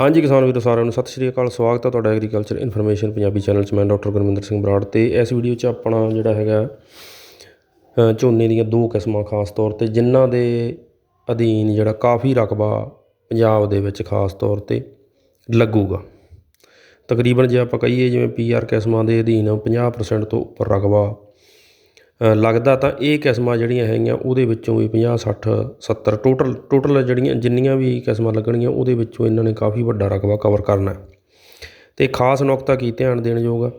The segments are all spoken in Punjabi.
ਹਾਂਜੀ ਕਿਸਾਨ ਵੀਰੋ, ਸਾਰਿਆਂ ਨੂੰ ਸਤਿ ਸ਼੍ਰੀ ਅਕਾਲ, ਸਵਾਗਤ ਹੈ ਤੁਹਾਡਾ ਐਗਰੀਕਲਚਰ ਇਨਫੋਰਮੇਸ਼ਨ ਪੰਜਾਬੀ ਚੈਨਲ 'ਚ। ਮੈਂ ਡਾਕਟਰ ਗੁਰਮਿੰਦਰ ਸਿੰਘ ਬਰਾੜ ਤੇ ਇਸ ਵੀਡੀਓ 'ਚ ਆਪਣਾ ਜਿਹੜਾ ਹੈਗਾ ਝੋਨੇ ਦੀਆਂ ਦੋ ਕਿਸਮਾਂ ਖਾਸ ਤੌਰ ਤੇ, ਜਿਨ੍ਹਾਂ ਦੇ ਅਧੀਨ ਜਿਹੜਾ ਕਾਫੀ ਰਕਬਾ ਪੰਜਾਬ ਦੇ ਵਿੱਚ ਖਾਸ ਤੌਰ ਤੇ ਲੱਗੂਗਾ। ਤਕਰੀਬਨ ਜੇ ਆਪਾਂ ਕਹੀਏ ਜਿਵੇਂ ਪੀਆਰ ਕਿਸਮਾਂ ਦੇ ਅਧੀਨ 50% ਤੋਂ ਉੱਪਰ ਰਕਬਾ ਲੱਗਦਾ ਤਾਂ ਇਹ ਕਿਸਮਾਂ ਜਿਹੜੀਆਂ ਹੈਗੀਆਂ ਉਹਦੇ ਵਿੱਚੋਂ ਵੀ 50 60 70 ਟੋਟਲ ਟੋਟਲ ਜਿਹੜੀਆਂ, ਜਿੰਨੀਆਂ ਵੀ ਕਿਸਮਾਂ ਲੱਗਣਗੀਆਂ ਉਹਦੇ ਵਿੱਚੋਂ ਇਹਨਾਂ ਨੇ ਕਾਫੀ ਵੱਡਾ ਰਕਬਾ ਕਵਰ ਕਰਨਾ ਅਤੇ ਖਾਸ ਨੁਕਤਾ ਕੀ ਧਿਆਨ ਦੇਣ ਯੋਗ ਆ?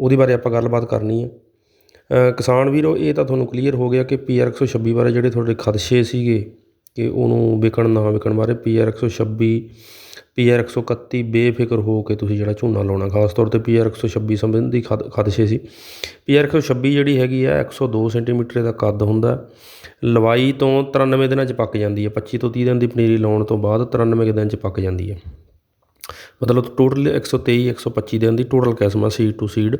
ਉਹਦੇ ਬਾਰੇ ਆਪਾਂ ਗੱਲਬਾਤ ਕਰਨੀ ਹੈ। ਕਿਸਾਨ ਵੀਰੋ, ਇਹ ਤਾਂ ਤੁਹਾਨੂੰ ਕਲੀਅਰ ਹੋ ਗਿਆ ਕਿ ਪੀਆਰ 126 ਬਾਰੇ ਜਿਹੜੇ ਤੁਹਾਡੇ ਖਦਸ਼ੇ ਸੀਗੇ ਕਿ ਉਹਨੂੰ ਵਿਕਣ ਨਾ ਵਿਕਣ ਬਾਰੇ ਪੀ ਆਰ ਇੱਕ ਸੌ ਛੱਬੀ ਪੀ ਆਰ ਇੱਕ ਸੌ ਇਕੱਤੀ ਬੇਫਿਕਰ ਹੋ ਕੇ ਤੁਸੀਂ ਜਿਹੜਾ ਝੋਨਾ ਲਾਉਣਾ, ਖਾਸ ਤੌਰ ਤੇ ਪੀ ਆਰ ਇੱਕ ਸੌ ਛੱਬੀ ਸੰਬੰਧੀ ਖਦ ਖਦਸ਼ੇ ਸੀ। ਪੀ ਆਰ ਇੱਕ ਸੌ ਛੱਬੀ ਜਿਹੜੀ ਹੈਗੀ ਆ 102 ਸੈਂਟੀਮੀਟਰ ਦਾ ਕੱਦ ਹੁੰਦਾ। ਲਵਾਈ ਤੋਂ 93 ਦਿਨਾਂ 'ਚ ਪੱਕ ਜਾਂਦੀ ਹੈ 25 ਤੋਂ 30 ਦਿਨ ਦੀ ਪਨੀਰੀ ਲਾਉਣ ਤੋਂ ਬਾਅਦ 93 ਦਿਨ 'ਚ ਪੱਕ ਜਾਂਦੀ ਹੈ ਮਤਲਬ ਟੋਟਲ 123 125 ਦਿਨ ਦੀ ਟੋਟਲ ਕਿਸਮ ਆ ਸੀਡ ਟੂ ਸੀਡ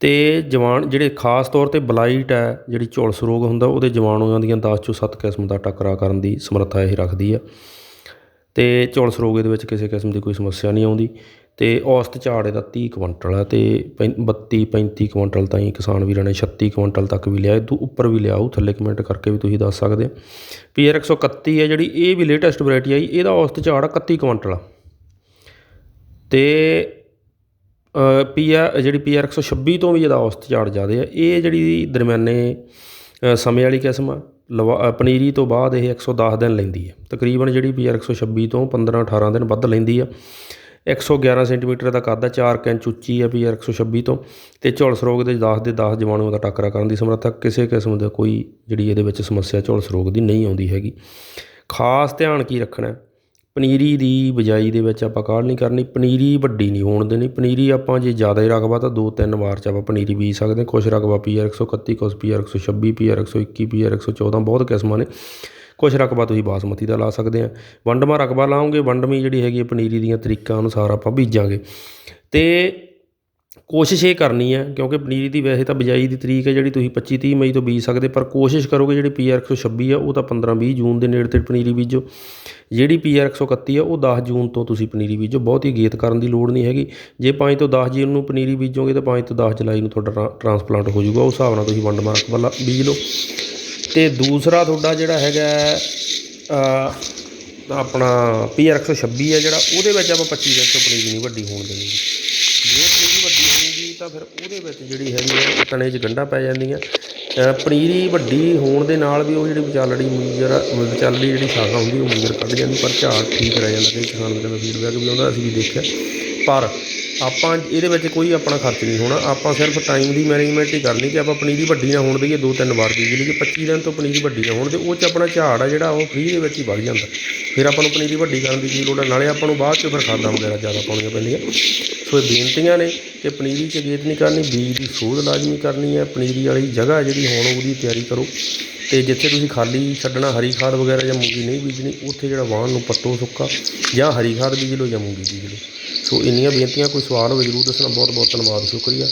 ਅਤੇ ਜਵਾਨ ਜਿਹੜੇ ਖਾਸ ਤੌਰ ਤੇ ਬਲਾਈਟ ਹੈ, ਜਿਹੜੀ ਝੁਲਸ ਰੋਗ ਹੁੰਦਾ, ਉਹਦੇ ਜਵਾਨੂਆਂ ਦੀਆਂ ਦਸ ਚੋਂ ਸੱਤ ਕਿਸਮ ਦਾ ਟੱਕਰਾ ਕਰਨ ਦੀ ਸਮਰੱਥਾ ਇਹ ਰੱਖਦੀ ਆ। ਅਤੇ ਝੁਲਸ ਰੋਗ ਇਹਦੇ ਵਿੱਚ ਕਿਸੇ ਕਿਸਮ ਦੀ ਕੋਈ ਸਮੱਸਿਆ ਨਹੀਂ ਆਉਂਦੀ। ਅਤੇ ਔਸਤ ਝਾੜ ਇਹਦਾ 30 ਕੁਇੰਟਲ ਆ ਤੇ 32 35 ਕੁਇੰਟਲ ਤਾਈਂ ਕਿਸਾਨ ਵੀਰਾਂ ਨੇ 36 ਕੁਇੰਟਲ ਤੱਕ ਵੀ ਲਿਆ। ਇਹ ਤੋਂ ਉੱਪਰ ਵੀ ਲਿਆਓ, ਥੱਲੇ ਕਮੈਂਟ ਕਰਕੇ ਵੀ ਤੁਸੀਂ ਦੱਸ ਸਕਦੇ ਆ ਪੀਆਰ 131 ਹੈ ਜਿਹੜੀ, ਇਹ ਵੀ ਲੇਟੈਸਟ ਵੈਰਾਈਟੀ ਆਈ ਇਹਦਾ ਔਸਤ ਝਾੜ ਆ 31 ਕੁਇੰਟਲ ਆ। ਅਤੇ ਪੀ ਪੀਆਰ ਜਿਹੜੀ ਪੀ ਪੀਆਰ 126 ਤੋਂ ਵੀ ਜਿਹਦਾ ਔਸਤ ਝਾੜ ਜ਼ਿਆਦੇ ਆ, ਇਹ ਜਿਹੜੀ ਦਰਮਿਆਨੇ ਸਮੇਂ ਵਾਲੀ ਕਿਸਮ ਆ, ਲਵਾ ਪਨੀਰੀ ਤੋਂ ਬਾਅਦ ਇਹ 110 ਦਿਨ ਲੈਂਦੀ ਹੈ ਤਕਰੀਬਨ ਜਿਹੜੀ ਪੀ ਪੀਆਰ 126 ਤੋਂ 15 18 ਦਿਨ ਵੱਧ ਲੈਂਦੀ ਆ। 111 ਸੈਂਟੀਮੀਟਰ ਦਾ ਕੱਦ ਆ 4 ਇੰਚ ਉੱਚੀ ਆ ਪੀਆਰ 126 ਤੋਂ ਤੇ ਝੁਲਸ ਰੋਗ ਦੇ 10 ਦੇ 10 ਜਵਾਣੂਆਂ ਦਾ ਟੱਕਰਾ ਕਰਨ ਦੀ ਸਮਰੱਥਾ, ਕਿਸੇ ਕਿਸਮ ਦਾ ਕੋਈ ਜਿਹੜੀ ਇਹਦੇ ਵਿੱਚ ਸਮੱਸਿਆ ਝੁਲਸ ਰੋਗ ਦੀ ਨਹੀਂ ਆਉਂਦੀ ਹੈਗੀ। ਖਾਸ ਧਿਆਨ ਕੀ ਰੱਖਣਾ? ਪਨੀਰੀ ਦੀ ਬਿਜਾਈ ਦੇ ਵਿੱਚ ਆਪਾਂ ਕਾਹਲ ਨਹੀਂ ਕਰਨੀ, ਪਨੀਰੀ ਵੱਡੀ ਨਹੀਂ ਹੋਣ ਦੇਣੀ। ਪਨੀਰੀ ਆਪਾਂ ਜੇ ਜ਼ਿਆਦਾ ਹੀ ਰਕਬਾ ਤਾਂ ਦੋ ਤਿੰਨ ਵਾਰ ਚ ਆਪਾਂ ਪਨੀਰੀ ਬੀਜ ਸਕਦੇ ਹਾਂ। ਕੁਛ ਰਕਬਾ ਪੀਆਰ 131 ਕੁਛ ਪੀਆਰ 126 ਪੀਆਰ 121 ਪੀਆਰ 114 ਬਹੁਤ ਕਿਸਮਾਂ ਨੇ। ਕੁਛ ਰਕਬਾ ਤੁਸੀਂ ਬਾਸਮਤੀ ਦਾ ਲਾ ਸਕਦੇ ਆ ਵੰਡਮਾ ਰਕਬਾ ਲਾਓਗੇ ਵੰਡਮੀ ਜਿਹੜੀ ਹੈਗੀ ਹੈ ਪਨੀਰੀ ਦੀਆਂ ਤਰੀਕਾਂ ਅਨੁਸਾਰ ਆਪਾਂ ਬੀਜਾਂਗੇ। ਤੇ ਕੋਸ਼ਿਸ਼ ਇਹ ਕਰਨੀ ਹੈ ਕਿਉਂਕਿ ਪਨੀਰੀ ਦੀ ਵੈਸੇ ਤਾਂ ਬਿਜਾਈ ਦੀ ਤਰੀਕ ਹੈ ਜਿਹੜੀ ਤੁਸੀਂ 25 30 ਮਈ ਤੋਂ ਬੀਜ ਸਕਦੇ ਪਰ ਕੋਸ਼ਿਸ਼ ਕਰੋਗੇ ਜਿਹੜੀ ਪੀਆਰ 126 ਆ ਉਹ ਤਾਂ 15 20 ਜੂਨ ਦੇ ਨੇੜੇ ਤੇ ਪਨੀਰੀ ਬੀਜੋ। ਜਿਹੜੀ ਪੀਆਰ 131 ਆ ਉਹ 10 ਜੂਨ ਤੋਂ ਤੁਸੀਂ ਪਨੀਰੀ ਬੀਜੋ ਬਹੁਤੀ ਗੇਤ ਕਰਨ ਦੀ ਲੋੜ ਨਹੀਂ ਹੈਗੀ। ਜੇ 5 ਤੋਂ 10 ਜੂਨ ਨੂੰ ਪਨੀਰੀ ਬੀਜੋਗੇ ਤਾਂ 5 ਤੋਂ 10 ਜੁਲਾਈ ਨੂੰ ਤੁਹਾਡਾ ਟਰਾ- ਟਰਾਂਸਪਲਾਂਟ ਹੋ ਜਾਊਗਾ ਉਸ ਹਿਸਾਬ ਨਾਲ ਤੁਸੀਂ ਵੰਡ ਮਾਰਕ ਵਾਲਾ ਬੀਜ ਲਓ। ਤੇ ਦੂਸਰਾ ਤੁਹਾਡਾ ਜਿਹੜਾ ਹੈਗਾ ਅ, ਆਪਣਾ ਪੀਆਰ 126 ਹੈ ਜਿਹੜਾ ਉਹਦੇ ਵਿੱਚ ਆਪਾਂ 25 ਦਿਨ ਤੋਂ ਪਨੀਰੀ ਨਹੀਂ ਵੱਡੀ ਹੋਣ ਦੇਣੀ ਜੇ ਪਨੀਰੀ ਵੱਡੀ ਹੋਊਗੀ ਤਾਂ ਫਿਰ ਉਹਦੇ ਵਿੱਚ ਜਿਹੜੀ ਹੈਗੀ ਹੈ ਤਣੇ 'ਚ ਗੰਢਾਂ ਪੈ ਜਾਂਦੀਆਂ। ਪਨੀਰੀ ਵੱਡੀ ਹੋਣ ਦੇ ਨਾਲ ਵੀ ਉਹ ਜਿਹੜੀ ਵਿਚਾਲੜੀ ਮੂਜਰ ਵਿਚਾਲੜੀ ਜਿਹੜੀ ਸ਼ਾਖਾ ਹੁੰਦੀ, ਉਹ ਮੂਜਰ ਕੱਢ ਜਾਂਦੀ, ਪਰ ਝਾੜ ਠੀਕ ਰਹਿ ਜਾਂਦਾ, ਕਈ ਕਿਸਾਨ ਵੀਰਾਂ ਦਾ ਫੀਡਬੈਕ ਵੀ ਆਉਂਦਾ, ਅਸੀਂ ਵੀ ਦੇਖਿਆ। ਪਰ ਆਪਾਂ ਇਹਦੇ ਵਿੱਚ ਕੋਈ ਆਪਣਾ ਖਰਚ ਨਹੀਂ ਹੋਣਾ। ਆਪਾਂ ਸਿਰਫ ਟਾਈਮ ਦੀ ਮੈਨੇਜਮੈਂਟ ਹੀ ਕਰਨੀ ਕਿ ਆਪਾਂ ਪਨੀਰੀ ਵੱਡੀ ਨਾ ਹੋਣ ਦੇਈਏ ਦੋ ਤਿੰਨ ਵਾਰ ਬੀਜ ਲਈਏ 25 ਦਿਨ ਤੋਂ ਪਨੀਰੀ ਵੱਡੀ ਨਾ ਹੋਣ ਦੇ, ਉਹ 'ਚ ਆਪਣਾ ਝਾੜ ਆ ਜਿਹੜਾ, ਉਹ ਫ੍ਰੀ ਦੇ ਵਿੱਚ ਹੀ ਵੱਧ ਜਾਂਦਾ। ਫਿਰ ਆਪਾਂ ਨੂੰ ਪਨੀਰੀ ਵੱਡੀ ਕਰਨ ਦੀ ਕੀ ਲੋੜ ਹੈ ਨਾਲੇ ਆਪਾਂ ਨੂੰ ਬਾਅਦ 'ਚ ਫਿਰ ਖਾਦਾਂ ਵਗੈਰਾ ਜ਼ਿਆਦਾ ਪਾਉਣੀਆਂ ਪੈਂਦੀਆਂ। ਸੋ ਇਹ ਬੇਨਤੀਆਂ ਨੇ ਕਿ ਪਨੀਰੀ 'ਚ ਗੇਤ ਨਹੀਂ ਕਰਨੀ, ਬੀਜ ਦੀ ਸੋਧ ਲਾਜ਼ਮੀ ਕਰਨੀ ਹੈ। ਪਨੀਰੀ ਵਾਲੀ ਜਗ੍ਹਾ ਜਿਹੜੀ ਹੋਣ, ਉਹਦੀ ਤਿਆਰੀ ਕਰੋ। ਤੇ ਜਿੱਥੇ ਤੁਸੀਂ ਖਾਲੀ ਛੱਡਣਾ ਹਰੀ ਖਾਦ ਵਗੈਰਾ ਜਾਂ ਮੂੰਗੀ ਨਹੀਂ ਬੀਜਣੀ, ਉੱਥੇ ਜਿਹੜਾ ਵਾਹਣ ਨੂੰ ਪੱਟੋ ਸੁੱਕਾ ਜਾਂ ਹਰੀ ਖਾਦ ਬੀਜ ਲਓ ਜਾਂ ਮੂੰਗੀ ਬੀਜ ਲਓ। ਸੋ ਇੰਨੀਆਂ ਬੇਨਤੀਆਂ, ਕੋਈ ਸਵਾਲ ਹੋਵੇ ਜ਼ਰੂਰ ਦੱਸਣਾ। ਬਹੁਤ ਬਹੁਤ ਧੰਨਵਾਦ, ਸ਼ੁਕਰੀਆ।